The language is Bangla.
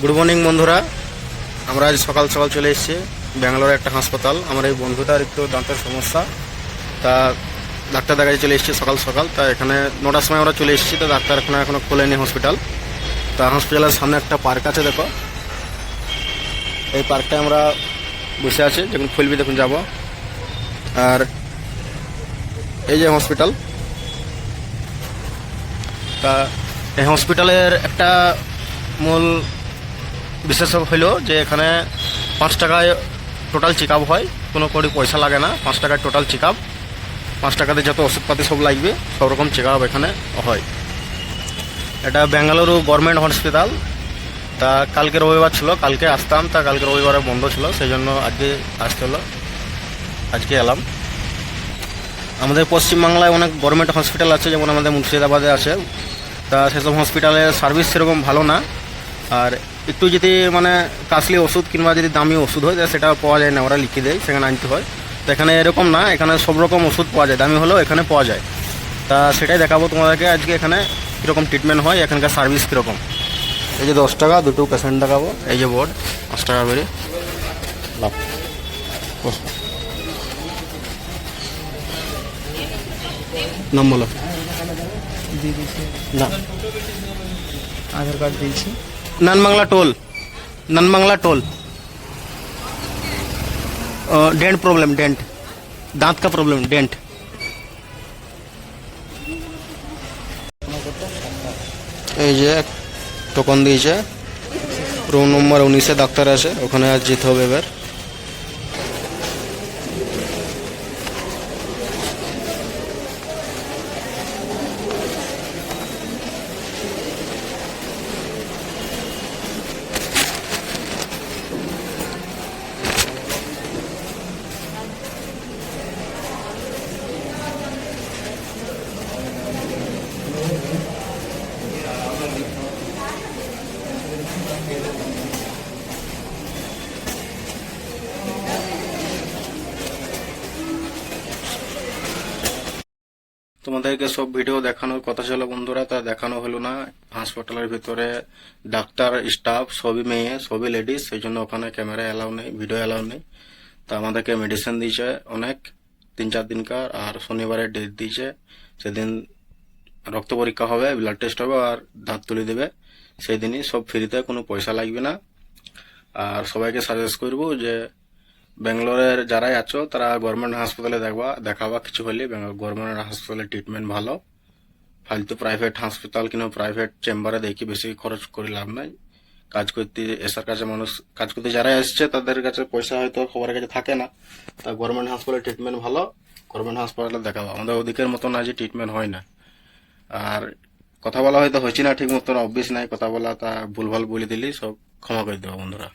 গুড মর্নিং বন্ধুরা। আমরা আজ সকাল সকাল চলে এসেছি ব্যাঙ্গালোরে একটা হাসপাতাল। আমার এই বন্ধুটার একটু দাঁতের সমস্যা। তা ডাক্তার দেখাতে চলে এসেছি সকাল সকাল। তা এখানে নটার সময় আমরা চলে এসেছি। তো ডাক্তার এখনও এখনও খোলেনি হসপিটাল তা হসপিটালের সামনে একটা পার্ক আছে, দেখো। এই পার্কটায় আমরা বসে আছি। যখন খুলবি তখন যাব। আর এই যে হসপিটাল তা এই হসপিটালের একটা মূল বিশেষ হলো যে এখানে পাঁচ টাকায় টোটাল চেক হয়, কোনো করে পয়সা লাগে না, পাঁচ টাকায় টোটাল চেক পাঁচ টাকাতে যত ওষুধপাতি সব লাগবে, সব রকম চেক এখানে হয়। এটা বেঙ্গালুরু গভর্নমেন্ট হসপিটাল। তা কালকে রবিবার ছিল, কালকে আসতাম, তা কালকে রবিবারে বন্ধ ছিল সেই জন্য আজকে আসতে হলো। আজকে এলাম। আমাদের পশ্চিমবাংলায় অনেক গভর্নমেন্ট হসপিটাল আছে, যেমন আমাদের মুর্শিদাবাদে আছে। তা সেসব হসপিটালের সার্ভিস সেরকম ভালো না। আর একটু যদি মানে কাশলি ওষুধ কিংবা যদি দামি ওষুধ হয় সেটা পাওয়া যায় না ওরা লিখে দেয় সেখানে আনতে হয়। তো এখানে এরকম না এখানে সব রকম ওষুধ পাওয়া যায় দামি হলেও এখানে পাওয়া যায়। তা সেটাই দেখাবো তোমাদেরকে আজকে এখানে কীরকম ট্রিটমেন্ট হয় এখানকার সার্ভিস কীরকম। এই যে দশ টাকা দুটো পেশেন্ট দেখাবো। এই যে বোর্ড পাঁচ টাকা করে। নাম বলো। না। আধার কার্ড দিয়েছি। ननमंगला टोल ननमंगला टोल अ, डेंट प्रॉब्लम डेंट दांत का प्रॉब्लम डेंट এই যে টোকন দিয়েছে রুম নম্বর উনিশে ডাক্তার আছে ওখানে আজ যেতে হবে এবার তোমাদেরকে সব ভিডিও দেখানোর কথা ছিল বন্ধুরা, তা দেখানো হলো না। হাসপাতালের ভিতরে ডাক্তার স্টাফ সবই মেয়ে, সবই লেডিস সেই জন্য ওখানে ক্যামেরা এলাও নেই ভিডিও এলাও নেই। তা আমাদেরকে মেডিসিন দিয়েছে অনেক, তিন চার দিনকার, আর শনিবারে ডেট দিয়েছে। সেদিন রক্ত পরীক্ষা হবে ব্লাড টেস্ট হবে, আর দাঁত তুলে দেবে। সেই দিনই সব ফ্রিতে কোনো পয়সা লাগবে না। আর সবাইকে সাজেস্ট করব যে ব্যাঙ্গালোরের যারাই আছো, তারা গভর্নমেন্ট হাসপাতালে দেখবা, দেখাবা কিছু হলে। গভর্নমেন্ট হাসপাতালে ট্রিটমেন্ট ভালো। ফালতু প্রাইভেট হাসপাতাল কিংবা প্রাইভেট চেম্বারে দেখি বেশি খরচ করে লাভ নাই। কাজ করতে এসার কাছে মানুষ কাজ করতে যারা এসছে তাদের কাছে পয়সা হয়তো সবার কাছে থাকে না। তা গভর্নমেন্ট হাসপাতালে ট্রিটমেন্ট ভালো। গভর্নমেন্ট হাসপাতালে দেখাবো। আমাদের ওদিকের মতন আজ ট্রিটমেন্ট হয় না। আর কথা বলা হয়তো হয়েছে না ঠিক মতন অভ্যেস নাই। কথা বলা তা ভুলভাল বলে দিলি সব ক্ষমা করে দেবো বন্ধুরা।